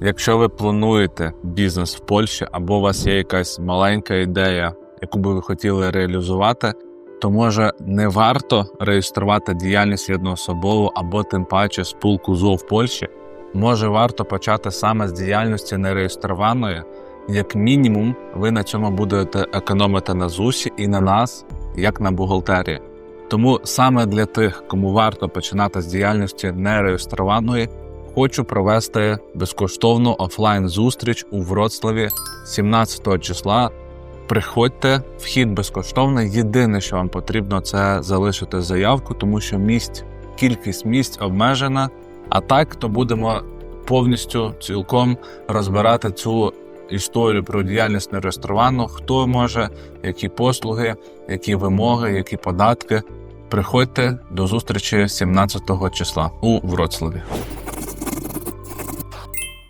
Якщо ви плануєте бізнес в Польщі або у вас є якась маленька ідея, яку би ви хотіли реалізувати, то може не варто реєструвати діяльність jednoosobową або тим паче спілку ЗО в Польщі. Може варто почати саме з діяльності нереєстрованої. Як мінімум, ви на цьому будете економити на ЗУСі і на нас, як на бухгалтерії. Тому саме для тих, кому варто починати з діяльності нереєстрованої, хочу провести безкоштовну офлайн зустріч у Вроцлаві 17 числа. Приходьте, вхід безкоштовний. Єдине, що вам потрібно, це залишити заявку, тому що місць, кількість місць обмежена. А так, то будемо повністю цілком розбирати цю історію про діяльність нереєстровану, хто може, які послуги, які вимоги, які податки. Приходьте до зустрічі 17 числа у Вроцлаві.